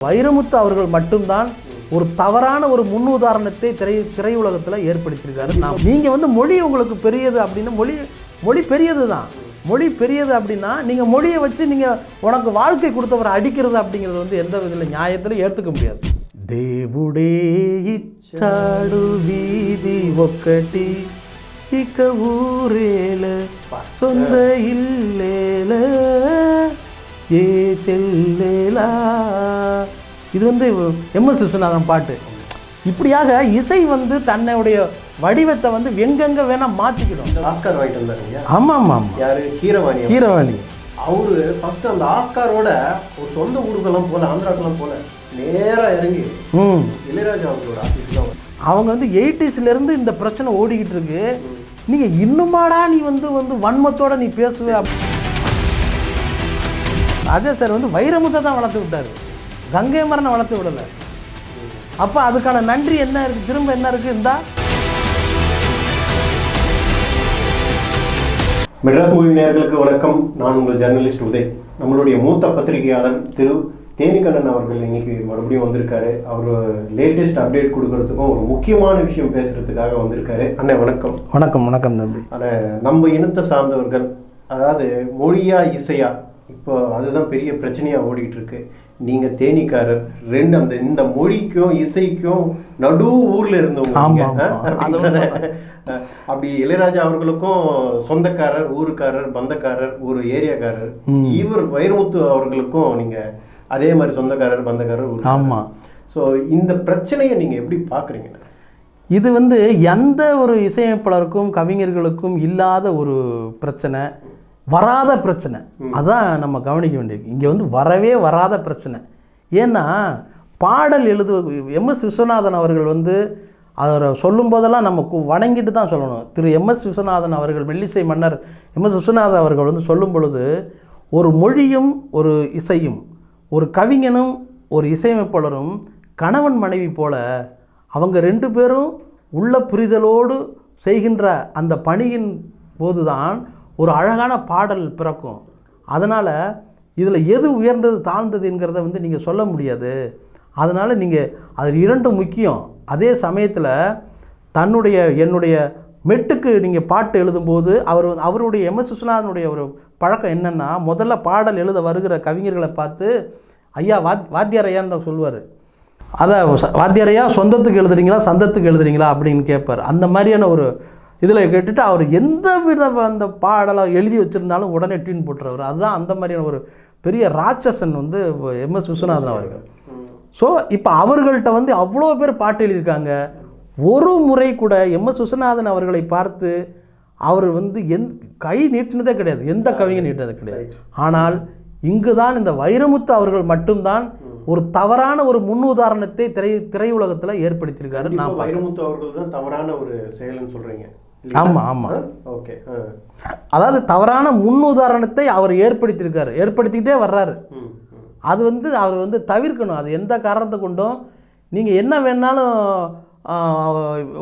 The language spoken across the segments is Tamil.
வைரமுத்து அவர்கள் மட்டும்தான் ஒரு தவறான ஒரு முன்னுதாரணத்தை திரை திரையுலகத்தில் ஏற்படுத்தியிருக்காரு நான் நீங்கள் வந்து மொழி உங்களுக்கு பெரியது அப்படின்னா மொழி மொழி பெரியது தான் மொழி பெரியது அப்படின்னா நீங்கள் மொழியை வச்சு நீங்கள் உனக்கு வாழ்க்கை கொடுத்தவரை அடிக்கிறது அப்படிங்கிறது வந்து எந்த விதத்தில் நியாயத்தில் ஏற்றுக்க முடியாது దేవుడే ఇచ్చాడు వీధి ఒక్కటి ఇక ఊరేల సొంత ఇల్లేల ఏ చెల్లేలా இது வந்து எம்எஸ் விஸ்வநாதன் பாட்டு. இப்படியாக இசை வந்து தன்னுடைய வடிவத்தை வந்து எங்கெங்க வேணா மாற்றிக்கிடும் ஆஸ்கார் வாங்கிட்டு வந்தாருங்க ஆமாம் ஆமாம் யாரு? கீரவாணி கீரவாணி. அவரு ஃபர்ஸ்ட் அந்த ஆஸ்காரோட ஒரு சொந்த ஊருக்கெல்லாம் போல ஆந்திராக்கெல்லாம் போல நேரா இறங்கி ம். இளையராஜா அவங்களோட ஆஃபீஸ் அவங்க வந்து 80s ல இருந்து இந்த பிரச்சனை ஓடிக்கிட்டு இருக்கு. நீங்கள் இன்னுமாடா நீ வந்து வந்து வன்மத்தோட நீ பேசுவ அஜய் சார் வந்து வைரமுத்தை தான் வளர்த்து விட்டாரு. கங்கை மரனை வளர்த்து விடலை. அப்போ அதுக்கான நன்றி என்ன இருக்குது திரும்ப என்ன இருக்குது இந்தா. மெட்ராஸ் மூவி நேயர்களுக்கு வணக்கம். நான் உங்கள் ஜர்னலிஸ்ட் உதய். நம்மளுடைய மூத்த பத்திரிகையாளர் திரு தேனிகண்ணன் அவர்கள் இன்னைக்கு மறுபடியும் வந்திருக்காரு. அவர் லேட்டஸ்ட் அப்டேட் கொடுக்கறதுக்கும் ஒரு முக்கியமான விஷயம் பேசுறதுக்காக வந்திருக்காரு. அண்ணன் வணக்கம். வணக்கம் வணக்கம் தம்பி. ஆனால் நம்ம இனத்தை சார்ந்தவர்கள் அதாவது மொழியா இசையா இப்போ அதுதான் பெரிய பிரச்சனையாக ஓடிட்டு இருக்கு நீங்கள் தேனிக்காரர் ரெண்டு அந்த இந்த மொழிக்கும் இசைக்கும் நடு ஊரில் இருந்தவங்க அப்படி இளையராஜா அவர்களுக்கும் சொந்தக்காரர் ஊருக்காரர் பந்தக்காரர் ஒரு ஏரியாக்காரர் இவர் வைரமுத்து அவர்களுக்கும் நீங்கள் அதே மாதிரி சொந்தக்காரர் பந்தக்காரர். ஆமாம் ஸோ இந்த பிரச்சனையை நீங்கள் எப்படி பார்க்குறீங்க இது வந்து எந்த ஒரு இசையமைப்பாளருக்கும் கவிஞர்களுக்கும் இல்லாத ஒரு பிரச்சனை. வராத பிரச்சனை. அதான் நம்ம கவனிக்க வேண்டியது. இங்கே வந்து வரவே வராத பிரச்சனை. ஏன்னா பாடல் எழுது எம்எஸ் விஸ்வநாதன் அவர்கள் வந்து அவரை சொல்லும் போதெல்லாம் நம்ம வணங்கிட்டு தான் சொல்லணும். திரு எம்எஸ் விஸ்வநாதன் அவர்கள் மெல்லிசை மன்னர் எம்எஸ் விஸ்வநாதன் அவர்கள் வந்து சொல்லும் பொழுது ஒரு மொழியும் ஒரு இசையும் ஒரு கவிஞனும் ஒரு இசையமைப்பாளரும் கணவன் மனைவி போல அவங்க ரெண்டு பேரும் உள்ள புரிதலோடு செய்கின்ற அந்த பணியின் போதுதான் ஒரு அழகான பாடல் பிறக்கும். அதனால் இதில் எது உயர்ந்தது தாழ்ந்தது என்கிறத வந்து நீங்கள் சொல்ல முடியாது. அதனால் நீங்கள் அது இரண்டும் முக்கியம். அதே சமயத்தில் தன்னுடைய என்னுடைய மெட்டுக்கு நீங்கள் பாட்டு எழுதும்போது அவர் அவருடைய எம்எஸ் விஸ்வநாதனுடைய ஒரு பழக்கம் என்னென்னா முதல்ல பாடல் எழுத வருகிற கவிஞர்களை பார்த்து ஐயா வாத் வாத்தியார் ஐயான்னு தான் சொல்லுவார். அதை வாத்தியாரையா சொந்தத்துக்கு எழுதுறீங்களா சந்தத்துக்கு எழுதுறீங்களா? அப்படின்னு கேட்பார் அந்த மாதிரியான ஒரு இதில் கேட்டுட்டு அவர் எந்த வித அந்த பாடலை எழுதி வச்சுருந்தாலும் உடனே டியூன் போட்டுறவர். அதுதான் அந்த மாதிரியான ஒரு பெரிய ராட்சசன் வந்து எம்எஸ் விஸ்வநாதன் அவர்கள். ஸோ இப்போ அவர்கள்ட்ட வந்து அவ்வளோ பேர் பாட்டு எழுதியிருக்காங்க. ஒரு முறை கூட எம்எஸ் விஸ்வநாதன் அவர்களை பார்த்து அவர் வந்து எந் கை நீட்டினதே கிடையாது. எந்த கவிஞர் நீட்டினதே கிடையாது. ஆனால் இங்கு தான் இந்த வைரமுத்து அவர்கள் மட்டும்தான் ஒரு தவறான ஒரு முன்னுதாரணத்தை திரை திரையுலகத்தில் ஏற்படுத்தியிருக்காரு நான் வைரமுத்து அவர்கள் தான் தவறான ஒரு செயல்னு சொல்றீங்க. ஆமாம் ஆமாம் ஓகே அதாவது தவறான முன்னுதாரணத்தை அவர் ஏற்படுத்தியிருக்காரு. ஏற்படுத்திக்கிட்டே வர்றாரு. அது வந்து அவர் வந்து தவிர்க்கணும். அது எந்த காரணத்தை கொண்டும் நீங்கள் என்ன வேணாலும்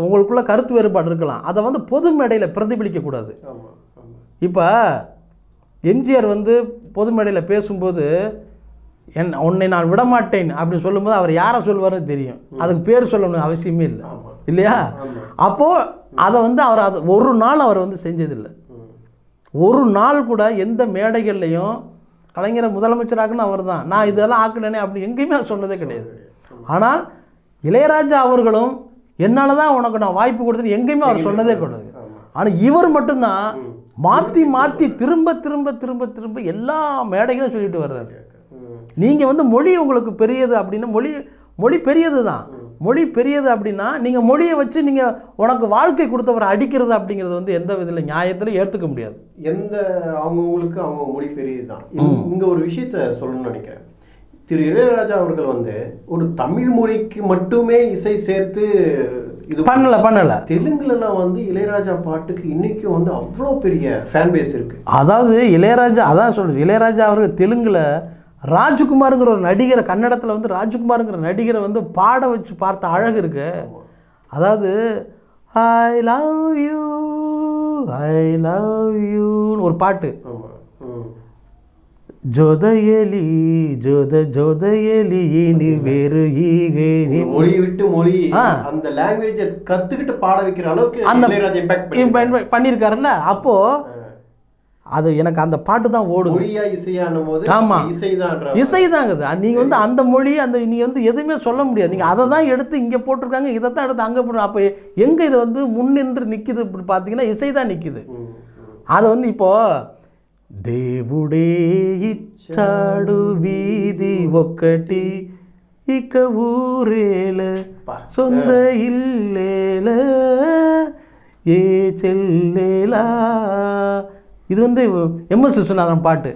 உங்களுக்குள்ள கருத்து வேறுபாடு இருக்கலாம். அதை வந்து பொது மேடையில் பிரதிபலிக்கக்கூடாது இப்போ எம்ஜிஆர் வந்து பொது மேடையில் பேசும்போது என் உன்னை நான் விடமாட்டேன் அப்படின்னு சொல்லும்போது அவர் யாரை சொல்லுவாருன்னு தெரியும். அதுக்கு பேர் சொல்லணும் அவசியமே இல்லை. இல்லையா? அப்போது அதை வந்து அவர் அது ஒரு நாள் அவர் வந்து செஞ்சதில்லை. ஒரு நாள் கூட எந்த மேடைகள்லையும் கலைஞரை முதலமைச்சராக்குன்னு அவர் தான் நான் இதெல்லாம் ஆக்கினேனே அப்படி எங்கேயுமே அது சொன்னதே கிடையாது. ஆனால் இளையராஜா அவர்களும் என்னால் தான் உனக்கு நான் வாய்ப்பு கொடுத்தது எங்கேயுமே அவர் சொன்னதே கிடையாது. ஆனால் இவர் மட்டும்தான் மாற்றி மாற்றி திரும்ப திரும்ப திரும்ப திரும்ப எல்லா மேடைகளும் சொல்லிட்டு வர்றாரு. நீங்கள் வந்து மொழி உங்களுக்கு பெரியது அப்படின்னா மொழி மொழி பெரியது தான். மொழி பெரியது அப்படின்னா நீங்கள் மொழியை வச்சு நீங்கள் உனக்கு வாழ்க்கை கொடுத்தவரை அடிக்கிறது அப்படிங்கிறது வந்து எந்த விதத்தில் நியாயத்தில் ஏற்றுக்க முடியாது. எந்த அவங்கவுங்களுக்கு அவங்க மொழி பெரியதுதான் இங்க ஒரு விஷயத்த சொல்லணும்னு நினைக்கிறேன். திரு இளையராஜா அவர்கள் வந்து ஒரு தமிழ் மொழிக்கு மட்டுமே இசை சேர்த்து இது பண்ணல. பண்ணல தெலுங்குலலாம் வந்து இளையராஜா பாட்டுக்கு இன்னைக்கும் வந்து அவ்வளோ பெரிய ஃபேன் பேஸ் இருக்கு. அதாவது இளையராஜா அதான் சொல்றது இளையராஜா அவர்கள் தெலுங்குல ராஜ்குமாருங்கிற ஒரு நடிகரை கன்னடத்தில் வந்து ராஜ்குமாருங்கிற நடிகரை வந்து பாட வச்சு பார்த்த அழகு இருக்கு. அதாவது I love you I love யூன்னு ஒரு பாட்டு. ஜோதயலி ஜோத ஜோதயலி இனி வேறு ஈகே நீ மொழி விட்டு மொழி. அந்த லாங்குவேஜை கத்துக்கிட்டு பாட வைக்கிற அளவுக்கு அந்த- பண்ணியிருக்காருல்ல? அப்போ அது எனக்கு அந்த பாட்டு தான் ஓடுது மொழியா இசையானும் போது ஆமா. இசைதான்ற இசைதாங்குது அது நீங்க வந்து அந்த மொழி அந்த நீங்க வந்து எதுவுமே சொல்ல முடியாது நீங்க அதை தான் எடுத்து இங்க போட்டிருக்காங்க இதை தான் எடுத்து அங்க போட்டு அப்போ எங்க இது வந்து முன்னின்று நிக்குது இப்படி பார்த்தீங்கன்னா இசை தான் நிக்குது ம், ம். அதை வந்து இப்போ దేవుడే ఇచ్చాడు వీధి ఒక్కటి ఇక ఊరేల பா. సొంత ఇల్లేల ఏ చెల్లేలా இது வந்து எம்எஸ் விஸ்வநாதன் பாட்டு.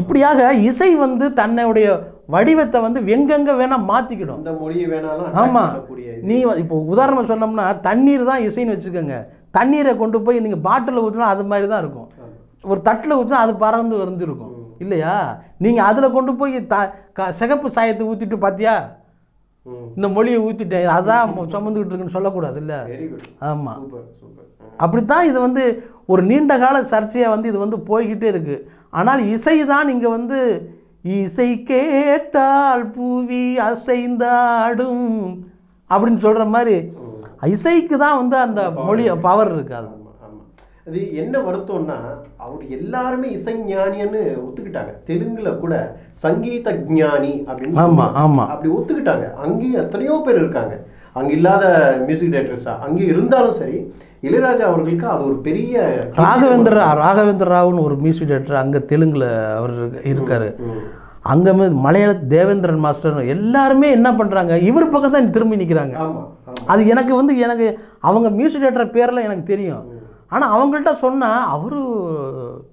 இப்படியாக இசை வந்து தன்னுடைய வடிவத்தை வந்து எங்கெங்க வேணா மாத்திக்கிடும். அந்த மொழியை வேணாலும் ஆமா. பண்ணக்கூடிய இது. நீ இப்போ உதாரணம் சொன்னோம்னா தண்ணீர் தான் இசைன்னு வச்சுக்கோங்க. தண்ணீரை கொண்டு போய் நீங்கள் பாட்டிலில் ஊற்றினா அது மாதிரி தான் இருக்கும். ஒரு தட்டில் ஊற்றினா அது பறந்து வந்துருக்கும். இல்லையா? நீங்கள் அதில் கொண்டு போய் த க சிகப்பு சாயத்தை ஊற்றிட்டு பார்த்தியா. இந்த மொழியை ஊற்றிட்டேன் அதான் சுமந்துக்கிட்டு இருக்குன்னு சொல்லக்கூடாது இல்லை ஆமாம் அப்படித்தான் இது வந்து ஒரு நீண்ட கால சர்ச்சையாக வந்து இது வந்து போய்கிட்டே இருக்கு. ஆனால் இசை தான் இங்கே வந்து இசை கேட்டால் புவி அசைந்தாடும் அப்படின்னு சொல்கிற மாதிரி இசைக்கு தான் வந்து அந்த மொழி பவர் இருக்கு. அது என்ன வருத்தம்னா அவர் எல்லாருமே இசைஞானின்னு ஒத்துக்கிட்டாங்க. தெலுங்குல கூட சங்கீத ஞானி அப்படின்னு ஆமா சொல்லுவாங்க. ஆமா. அப்படி ஒத்துக்கிட்டாங்க. அங்கேயும் எத்தனையோ பேர் இருக்காங்க. அங்க இல்லாத மியூசிக் டைரக்டர்ஸா அங்கே இருந்தாலும் சரி இளையராஜா அவர்களுக்கு அது ஒரு பெரிய ராகவேந்திர ராகவேந்திர ராவ்னு ஒரு மியூசிக் டைரக்டர் அங்கே தெலுங்கில் அவர் இருக்க- இருக்காரு. அங்கே மலையாள தேவேந்திரன் மாஸ்டர் எல்லாருமே என்ன பண்ணுறாங்க இவர் பக்கம் தான் திரும்பி நிற்கிறாங்க அது எனக்கு வந்து எனக்கு அவங்க மியூசிக் டேரக்டர் பேரில் எனக்கு தெரியும். ஆனால் அவங்கள்ட்ட சொன்னால் அவரு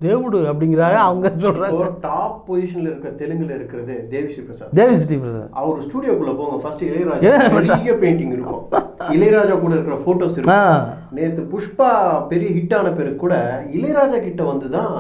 தேவுடு அப்படிங்கிறாங்க அவங்க சொல்கிறாங்க டாப் பொசிஷன்ல இருக்கிற தெலுங்குல இருக்கிறது தேவிஸ்ரீ பிரசாத். தேவி ஸ்ரீ பிரசாத். அவர் ஸ்டூடியோக்குள்ள போங்க ஃபர்ஸ்ட் இளையராஜா. பெரிய பெயிண்டிங் இருக்கும். இளையராஜா கூட இருக்கிற போட்டோஸ் ஆ. இருக்கும் நேத்து புஷ்பா பெரிய ஹிட் ஆன பிறகு கூட இளையராஜா கிட்ட வந்து தான்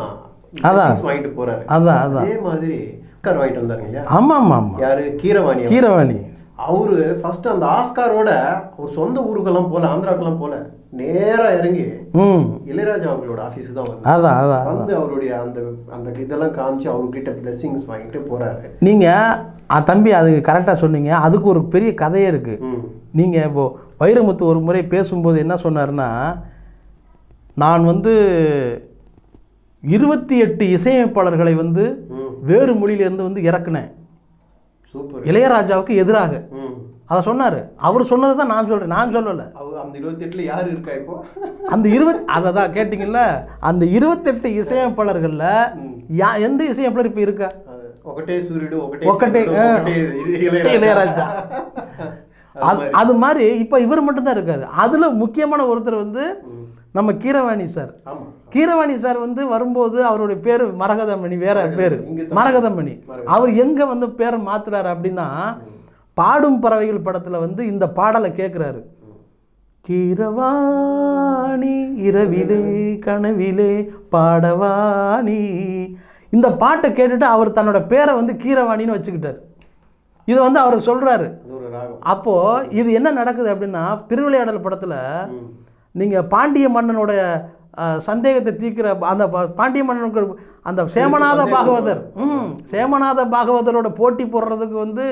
அதான். வாங்கிட்டு போறாரு. அதான் அதான். அதே மாதிரி ஆஸ்கார் வாங்கிட்டு வந்தாங்க இல்லையா? ஆமாம் ஆமாம் யாரு? கீரவாணி. கீரவாணி. அவரு ஃபர்ஸ்ட் அந்த ஆஸ்காரோட ஒரு சொந்த ஊருக்கெல்லாம் போல ஆந்திராக்கெல்லாம் போல நேரா இறங்கி ம். இளையராஜா அவர்களோட ஆபீஸ் தான் வந்து அதான் அதான் வந்து அவருடைய அந்த அந்த இதெல்லாம் காமிச்சு அவர்கிட்ட பிளெஸிங்ஸ் வாங்கிட்டு போறாரு. நீங்கள் தம்பி அது கரெக்டாக சொன்னீங்க. அதுக்கு ஒரு பெரிய கதையே இருக்குது நீங்கள் இப்போது வைரமுத்து ஒரு முறை பேசும்போது என்ன சொன்னார்னா நான் வந்து இருபத்தி எட்டு இசையமைப்பாளர்களை வந்து வேறு மொழியிலேருந்து வந்து இறக்குனேன். சூப்பர். இளையராஜாவுக்கு எதிராக. அதை சொன்னார். அவர் சொன்னது தான் நான் சொல்கிறேன் நான் சொல்லலை. அந்த இருபத்தெட்டில் யார் இருக்கா இப்போ? அந்த இருபத் அதை தான் கேட்டிங்கல்ல? அந்த இருபத்தெட்டு இசையமைப்பாளர்களில் யா எந்த இசையமைப்பாளர் இப்போ இருக்கா? ஒகட்டே சூரியடு ஒகட்டே இளையராஜா. அது மாதிரி. இப்போ இவர் மட்டும்தான் இருக்காரு. அதில் முக்கியமான ஒருத்தர் வந்து நம்ம கீரவாணி சார். கீரவாணி சார் வந்து வரும்போது அவருடைய பேர் மரகதமணி வேற பேர். மரகதமணி. அவர் எங்கே வந்து பேரை மாத்துறாரு அப்படின்னா பாடும் பறவைகள் படத்தில் வந்து இந்த பாடலை கேட்குறாரு கீரவாணி இரவிலே கனவிலே பாடவாணி. இந்த பாட்டை கேட்டுட்டு அவர் தன்னோட பேரை வந்து கீரவாணின்னு வச்சுக்கிட்டார். இதை வந்து அவர் சொல்கிறாரு அப்போது இது என்ன நடக்குது அப்படின்னா திருவிளையாடல் படத்தில். நீங்கள் பாண்டிய மன்னனோட அஹ், சந்தேகத்தை தீர்க்கிற அந்த பா- பாண்டிய மன்னனுக்கு அந்த சேமநாத பாகவதர் ம் சேமநாத பாகவதரோட போட்டி போடுறதுக்கு வந்து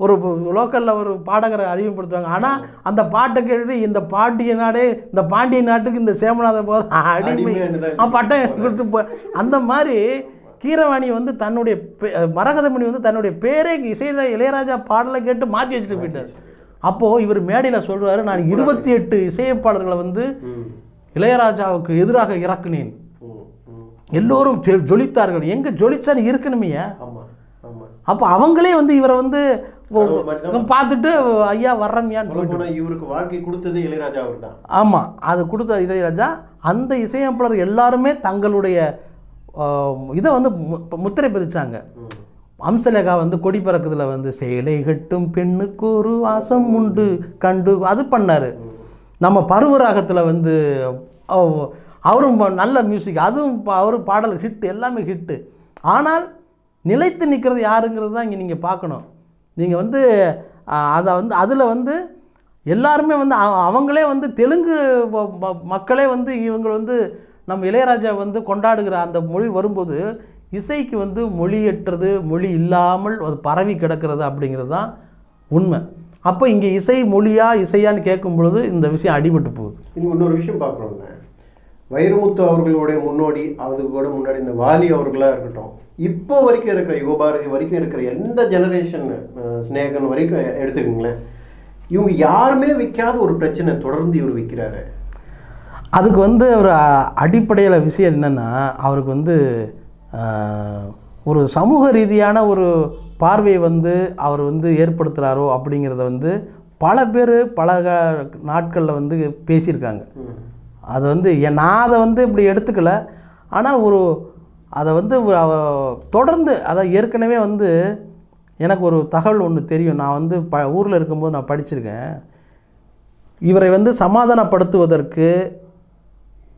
ஒரு லோக்கலில் ஒரு பாடகரை அறிமுகப்படுத்துவாங்க. ஆனால் அந்த பாட்டை கேட்டுட்டு இந்த பாண்டிய நாடே இந்த பாண்டிய நாட்டுக்கு இந்த சேமநாத பாகவதர் அடிமை. பட்டம் கொடுத்து போ அந்த மாதிரி கீரவாணி வந்து தன்னுடைய பே- மரகதமணி வந்து தன்னுடைய பேரே இசையில் இளையராஜா பாடலை கேட்டு மாற்றி வச்சுட்டு போயிட்டார். அப்போது இவர் மேடையில் சொல்றாரு நான் இருபத்தி எட்டு இசையமைப்பாளர்களை வந்து. இளையராஜாவுக்கு எதிராக இறக்குனேன். எல்லோரும் ஜொலித்தார்கள். எங்கே ஜொலிச்சான்னு இருக்கணுமே அப்போ அவங்களே வந்து இவரை வந்து பார்த்துட்டு ஐயா வர்றமியான்னு போனா இவருக்கு வாழ்க்கை கொடுத்தது இளையராஜா அவர் தான் ஆமாம் அது கொடுத்த இளையராஜா அந்த இசையமைப்பாளர் எல்லாருமே தங்களுடைய இதை வந்து முத்திரை பதிச்சாங்க. அம்சலேகா வந்து கொடி பறக்குதுல வந்து சேலை கட்டும் பெண்ணுக்கு ஒரு வாசம் உண்டு. கண்டு அது பண்ணார். நம்ம பருவராகத்தில் வந்து அவரும் ப- நல்ல மியூசிக் அதுவும் அவரும் பாடல் ஹிட் எல்லாமே ஹிட்டு ஆனால் நிலைத்து நிற்கிறது யாருங்கிறது தான் இங்கே நீங்கள் பார்க்கணும். நீங்கள் வந்து அதை வந்து அதில் வந்து எல்லாருமே வந்து அவங்களே வந்து தெலுங்கு மக்களே வந்து இவங்க வந்து நம்ம இளையராஜா வந்து கொண்டாடுகிற அந்த மொழி வரும்போது இசைக்கு வந்து மொழியற்றது மொழி இல்லாமல் அது பரவி கிடக்கிறது அப்படிங்கிறது தான் உண்மை. அப்போ இங்கே இசை மொழியா இசையான்னு கேட்கும் பொழுது இந்த விஷயம் அடிபட்டு போகுது. இங்க இன்னொரு விஷயம் பார்க்கணும்னா வைரமுத்து அவர்களுடைய முன்னோடி அதுக்கு கூட முன்னாடி இந்த வாலி அவர்களா இருக்கட்டும் இப்போ வரைக்கும் இருக்கிற யுகபாரதி வரைக்கும் இருக்கிற எந்த ஜெனரேஷன் ஸ்னேகன் வரைக்கும் எடுத்துக்கோங்களேன் இவங்க யாருமே வைக்காத ஒரு பிரச்சனை தொடர்ந்து இவர் வைக்கிறாரு. அதுக்கு வந்து ஒரு அடிப்படையில் விஷயம் என்னென்னா அவருக்கு வந்து ஒரு சமூக ரீதியான ஒரு பார்வையை வந்து அவர் வந்து ஏற்படுத்துகிறாரோ அப்படிங்கிறத வந்து பல பேர் பல க- நாட்களில் வந்து பேசியிருக்காங்க. அது வந்து என் நான் அதை வந்து இப்படி எடுத்துக்கல. ஆனால் ஒரு அதை வந்து அவ- தொடர்ந்து அதை ஏற்கனவே வந்து எனக்கு ஒரு தகவல் ஒன்று தெரியும். நான் வந்து ப ஊரில் இருக்கும்போது நான் படிச்சிருக்கேன். இவரை வந்து சமாதானப்படுத்துவதற்கு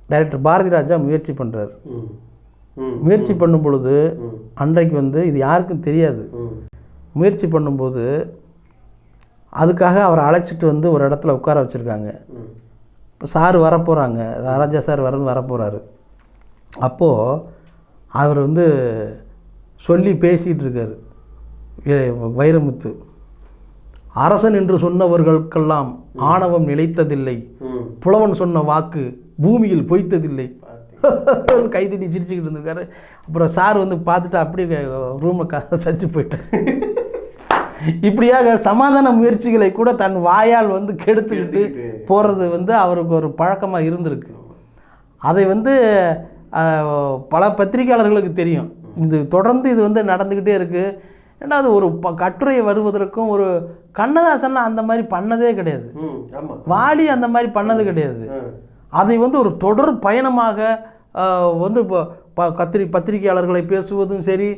டைரக்டர் பாரதி ராஜா முயற்சி பண்ணுறாரு முயற்சி பண்ணும் பொழுது. அன்றைக்கு வந்து இது யாருக்கும் தெரியாது. முயற்சி பண்ணும்போது அதுக்காக அவரை அழைச்சிட்டு வந்து ஒரு இடத்துல உட்கார வச்சுருக்காங்க. இப்போ சார் வரப்போகிறாங்க ராஜா சார் வர வரப்போகிறாரு அப்போது அவர் வந்து சொல்லி பேசிகிட்டு இருக்காரு வைரமுத்து அரசன் என்று சொன்னவர்களுக்கெல்லாம் ஆணவம் நிலைத்ததில்லை. புலவன் சொன்ன வாக்கு பூமியில் பொய்த்ததில்லை. கைதட்டி சிரிச்சுக்கிட்டு இருந்திருக்காரு. அப்புறம் சார் வந்து பார்த்துட்டு அப்படியே ரூமை சச்சு போயிட்டார். இப்படியாக சமாதான முயற்சிகளை கூட தன் வாயால் வந்து கெடுத்துக்கிட்டு. போகிறது வந்து அவருக்கு ஒரு பழக்கமாக இருந்திருக்கு. அதை வந்து பல பத்திரிகையாளர்களுக்கு தெரியும். இது தொடர்ந்து இது வந்து நடந்துக்கிட்டே இருக்குது ரெண்டாவது ஒரு ப கட்டுரை வருவதற்கும் ஒரு கண்ணதாசன் அந்த மாதிரி பண்ணதே கிடையாது. வாலி அந்த மாதிரி பண்ணது கிடையாது. அதை வந்து ஒரு தொடர் பயணமாக வந்து இப்போ கத்திரி பத்திரிகையாளர்களை பேசுவதும் சரி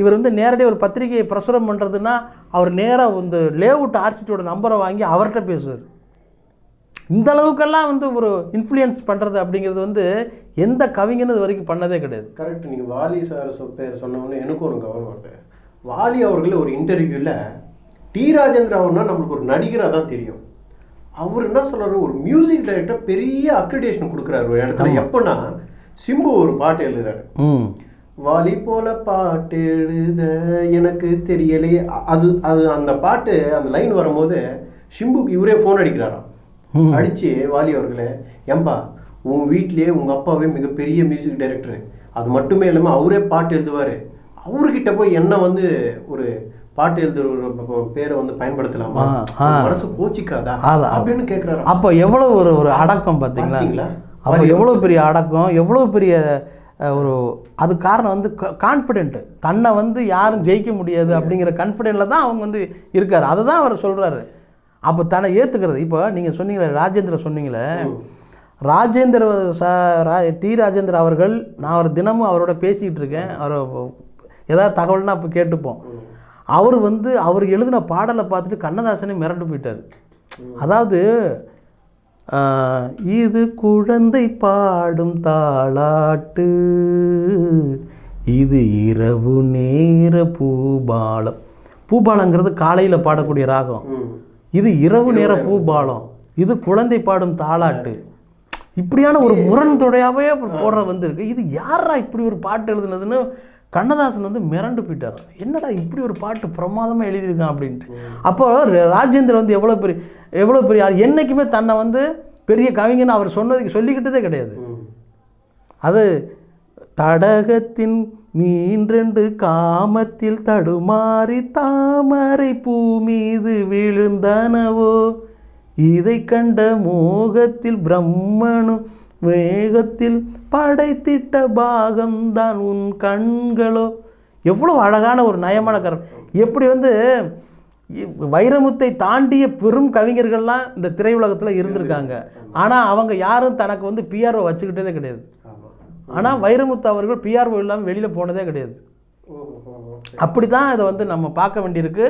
இவர் வந்து நேரடியாக ஒரு பத்திரிகையை பிரசுரம் பண்ணுறதுன்னா அவர் நேராக இந்த லேவுட் ஆர்சிட்டோட நம்பரை வாங்கி அவர்கிட்ட பேசுவார். இந்த அளவுக்கெல்லாம் வந்து ஒரு இன்ஃப்ளூயன்ஸ் பண்ணுறது அப்படிங்கிறது வந்து எந்த கவிஞனும் இது வரைக்கும் பண்ணதே கிடையாது. கரெக்ட் நீங்கள் வாலி சார் பேர் சொன்னோன்னே எனக்கும் ஒரு கவனம் வருது. வாலி அவர்கள் ஒரு இன்டர்வியூவில் டி ராஜேந்திர அவர்னா நம்மளுக்கு ஒரு நடிகராக தான் தெரியும். அவர் என்ன சொல்றாரு? ஒரு மியூசிக் டைரக்டர் பெரிய அக்ரிடேஷன் கொடுக்குறாரு ஒரு இடத்துல. எப்போன்னா சிம்பு ஒரு பாட்டு எழுதுறாரு. வாலி போல பாட்டு எழுத எனக்கு தெரியலையே அது அது அந்த பாட்டு அந்த லைன் வரும்போது சிம்புக்கு இவரே ஃபோன் அடிக்கிறாராம். அடிச்சு வாலி அவர்களே ஏம்பா உன் வீட்லயே உங்க அப்பாவே மிகப்பெரிய மியூசிக் டைரக்டர் அது மட்டுமே இல்லாம அவரே பாட்டு எழுதுவாரு. அவர்கிட்ட போய் என்ன வந்து ஒரு பாட்டு எழுதுற பேரை வந்து பயன்படுத்தலாமா? மனசு கோச்சிக்காதா. அப்படின்னு கேட்கிறாராம் அப்போ எவ்வளோ ஒரு ஒரு அடக்கம் பார்த்தீங்களா? பாத்தீங்களா? அப்போ எவ்வளோ பெரிய அடக்கம் எவ்வளோ பெரிய ஒரு அது காரணம் வந்து கான்ஃபிடென்ட் தன்னை வந்து யாரும் ஜெயிக்க முடியாது அப்படிங்கிற கான்ஃபிடென்ட்டில் தான் அவங்க வந்து இருக்கார். அதை தான் அவர் சொல்கிறாரு அப்போ தன்னை ஏற்றுக்கிறது இப்போ நீங்கள் சொன்னீங்களே ராஜேந்திர சொன்னீங்களே. ராஜேந்திர சா ரா டி ராஜேந்திர அவர்கள் நான் ஒரு தினமும் அவரோட பேசிக்கிட்டு இருக்கேன். அவர் ஏதாவது தகவல்னா அப்போ கேட்டுப்போம். அவர் வந்து அவர் எழுதின பாடலை பார்த்துட்டு கண்ணதாசனே மிரண்டு போயிட்டார். அதாவது இது குழந்தை பாடும் தாளாட்டு இது இரவு நேர பூபாலம். பூபாலங்கிறது காலையில் பாடக்கூடிய ராகம். இது இரவு நேர பூபாலம். இது குழந்தை பாடும் தாளாட்டு. இப்படியான ஒரு முரண் தொடையாவே போடுற வந்திருக்கு இது யாரா இப்படி ஒரு பாட்டு எழுதுனதுன்னு கண்ணதாசன் வந்து மிரண்டு போயிட்டார். என்னடா இப்படி ஒரு பாட்டு பிரமாதமாக எழுதியிருக்கான் அப்படின்ட்டு. அப்போ ர- வந்து எவ்வளோ பெரிய எவ்வளோ பெரிய ஆள்? என்றைக்குமே தன்னை வந்து பெரிய கவிஞன் அவர் சொன்னதுக்கு சொல்லிக்கிட்டதே கிடையாது. அது தடகத்தின் மீன்றெண்டு காமத்தில் தடுமாறி தாமரை பூ மீது விழுந்தனவோ? இதை கண்ட மோகத்தில் பிரம்மனும் வேகத்தில் படைத்திட்ட பாகம்தான் உன் கண்களோ. எவ்வளவு அழகான ஒரு நயமான கரம். எப்படி வந்து வைரமுத்தை தாண்டிய பெரும் கவிஞர்கள்லாம் இந்த திரையுலகத்தில் இருந்திருக்காங்க. ஆனால் அவங்க யாரும் தனக்கு வந்து பிஆர்ஓ வச்சுக்கிட்டதே கிடையாது. ஆனால் வைரமுத்து அவர்கள் பிஆர்ஓ இல்லாமல் வெளியில் போனதே கிடையாது. அப்படி தான் இதை வந்து நம்ம பார்க்க வேண்டியிருக்கு.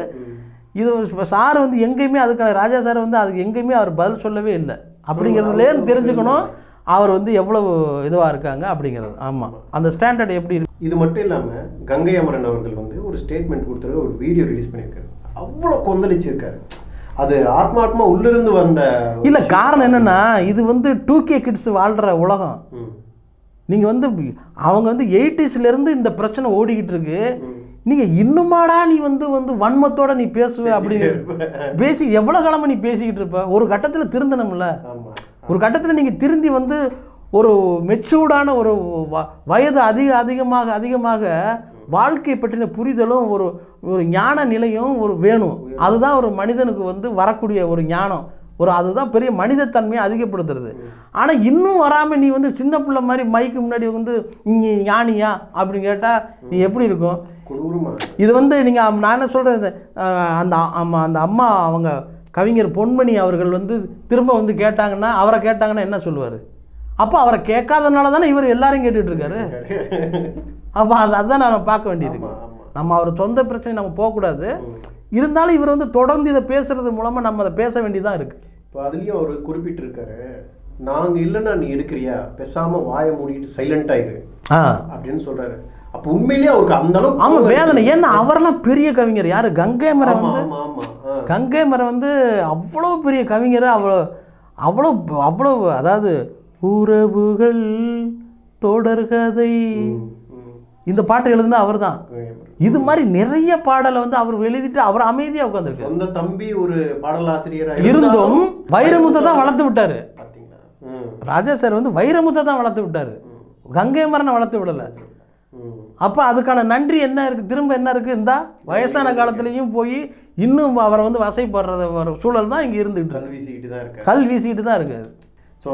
இது சார் வந்து எங்கேயுமே அதுக்கான ராஜா சார் வந்து அதுக்கு எங்கேயுமே அவர் பதில் சொல்லவே இல்லை. அப்படிங்கிறதுலேருந்து தெரிஞ்சுக்கணும். அவர் வந்து எவ்வளவு இதுவாக இருக்காங்க அப்படிங்கிறது. ஆமாம் அந்த ஸ்டாண்டர்ட் எப்படி இருக்கு? இது மட்டும் இல்லாம கங்கை அமரன் அவர்கள் வந்து ஒரு ஸ்டேட்மெண்ட் கொடுத்துரு ஒரு வீடியோ ரிலீஸ் பண்ணியிருக்காரு. அவ்வளோ கொந்தளிச்சிருக்காரு. அது ஆத்மாத்மா உள்ளிருந்து வந்த இல்லை காரணம் என்னென்னா இது வந்து டூ கே கிட்ஸ் வாழ்கிற உலகம். நீங்கள் வந்து அவங்க வந்து 80s ல இருந்து இந்த பிரச்சனை ஓடிக்கிட்டு இருக்கு. நீங்கள் இன்னுமாடா நீ வந்து வந்து வன்மத்தோட நீ பேசுவ அப்படின்னு பேசி எவ்வளோ காலமாக நீ பேசிக்கிட்டு இருப்ப? ஒரு கட்டத்தில் திருந்தணும்ல. ஆமா. ஒரு கட்டத்தில் நீங்கள் திருந்தி வந்து ஒரு மெச்சூர்டான ஒரு வ- வயது அதிக அதிகமாக அதிகமாக வாழ்க்கையை பற்றின புரிதலும் ஒரு ஒரு ஞான நிலையும் ஒரு வேணும். அதுதான் ஒரு மனிதனுக்கு வந்து வரக்கூடிய ஒரு ஞானம். ஒரு அதுதான் பெரிய மனிதத்தன்மையை அதிகப்படுத்துறது. ஆனால் இன்னும் வராமல் நீ வந்து சின்ன பிள்ளை மாதிரி மைக்கு முன்னாடி வந்து நீ ஞானியா? அப்படின்னு கேட்டால் நீ எப்படி இருக்கும்? இது வந்து நீங்கள் நான் என்ன சொல்கிறேன் அந்த அம்மா அந்த அம்மா அவங்க கவிஞர் பொன்மணி அவர்கள் வந்து திரும்ப வந்து கேட்டாங்கன்னா அவரை கேட்டாங்கன்னா என்ன சொல்லுவார்? அப்போ அவரை கேட்காதனால தானே இவர் எல்லாரையும் கேட்டுட்டு இருக்காரு? அப்போ அது அதுதான் நம்ம பார்க்க வேண்டியது. நம்ம அவர் சொந்த பிரச்சனை நம்ம போகக்கூடாது. இருந்தாலும் இவர் வந்து தொடர்ந்து இதை பேசுறது மூலமாக நம்ம அதை பேச வேண்டியதாக இருக்குது இப்போ அதுலயும் அவர் குறிப்பிட்டிருக்காரு நாங்க இல்லைன்னா நீ இருக்கிறியா? பேசாம வாயை மூடிட்டு சைலண்ட் ஆயிரு. அப்படின்னு சொல்றாரு. அப்போ உண்மையிலேயே அவருக்கு அந்த அளவுக்கு ஆமாம் வேதனை. ஏன்னா அவரெல்லாம் பெரிய கவிஞர். யார்? கங்கை மரம் வந்து. கங்கை மரம் வந்து அவ்வளோ பெரிய கவிஞர். அவ்வளோ அவ்வளோ அவ்வளோ அதாவது உறவுகள் தொடர்கதை. இந்த பாட்டு எழுதுனா அவர் தான் இது மாதிரி நிறைய பாடலை வந்து அவர் எழுதிட்டு அவர் அமைதியாக உட்காந்துருக்காரு சொந்த தம்பி ஒரு பாடலாசிரியரா இருந்தும் வைரமுத்தை தான் வளர்த்து விட்டாரு. ராஜா சார் வந்து வைரமுத்தை தான் வளர்த்து விட்டாரு. கங்கை மரனை வளர்த்து விடலை. அப்போ அதுக்கான நன்றி என்ன இருக்குது திரும்ப என்ன இருக்குது இந்தா வயசான காலத்துலேயும் போய் இன்னும் அவரை வந்து வசைப்படுறத ஒரு சூழல் தான் இங்கே இருந்துகிட்டு இருக்கு. கல் வீசிக்கிட்டு தான் இருக்காரு. கல் வீசிக்கிட்டு தான் இருக்காரு. ஸோ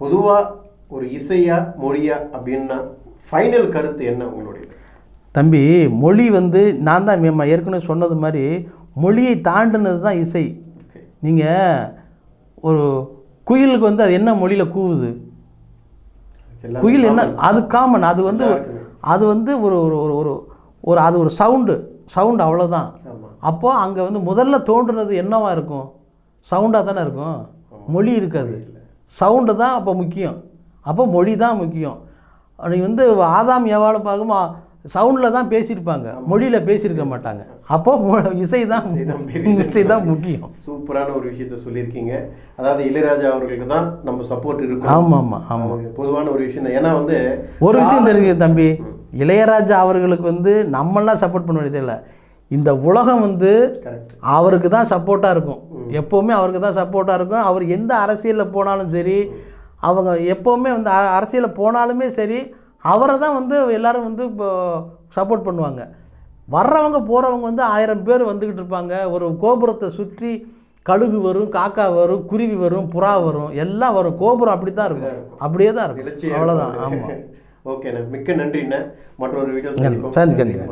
பொதுவா ஒரு இசையா மொழியா அப்படின்னா ஃபைனல் கருத்து என்ன உங்களுடையது? தம்பி மொழி வந்து நான் தான் ஏற்கனவே சொன்னது மாதிரி மொழியை தாண்டினது தான் இசை. நீங்கள் ஒரு குயிலுக்கு வந்து அது என்ன மொழியில் கூவுது? குயில் என்ன. அது காமன் அது வந்து. அது வந்து ஒரு ஒரு ஒரு ஒரு ஒரு அது ஒரு சவுண்டு சவுண்டு அவ்வளோதான் அப்போது அங்கே வந்து முதல்ல தோன்றுனது என்னவா இருக்கும்? சவுண்டாக தானே இருக்கும்? மொழி இருக்காது. சவுண்டு தான் அப்போ முக்கியம். அப்போ மொழி தான் முக்கியம். நீ வந்து ஆதாம் எவாள பார்க்கும் சவுண்டில் தான் பேசியிருப்பாங்க. மொழியில் பேசியிருக்க மாட்டாங்க. அப்போ இசை தான் இசை தான் முக்கியம். சூப்பரான ஒரு விஷயத்த சொல்லியிருக்கீங்க. அதாவது இளையராஜா அவர்களுக்கு தான் நம்ம சப்போர்ட் இருக்கும் ஆமாம் ஆமாம். ஆமாம் பொதுவான ஒரு விஷயம் தான். ஏன்னா வந்து ஒரு விஷயம் தெரியுங்க தம்பி. இளையராஜா அவர்களுக்கு வந்து நம்மளாம் சப்போர்ட் பண்ண வேண்டியது இல்லை. இந்த உலகம் வந்து அவருக்கு தான் சப்போர்ட்டாக இருக்கும். எப்போவுமே அவருக்கு தான் சப்போர்ட்டாக இருக்கும். அவர் எந்த அரசியலில் போனாலும் சரி அவங்க எப்போவுமே வந்து அரசியலில் போனாலுமே சரி அவரை தான் வந்து எல்லாரும் வந்து இப்போ சப்போர்ட் பண்ணுவாங்க. வர்றவங்க போகிறவங்க வந்து ஆயிரம் பேர் வந்துக்கிட்டு இருப்பாங்க. ஒரு கோபுரத்தை சுற்றி கழுகு வரும் காக்கா வரும் குருவி வரும் புறா வரும் எல்லாம் வரும். கோபுரம் அப்படி தான் இருக்கும். அப்படியே தான் இருக்கும். அவ்வளோதான். ஆமாம் ஓகேண்ணே. மிக்க நன்றிண்ணே. மற்றொரு வீடியோ சந்திக்கிறேன்.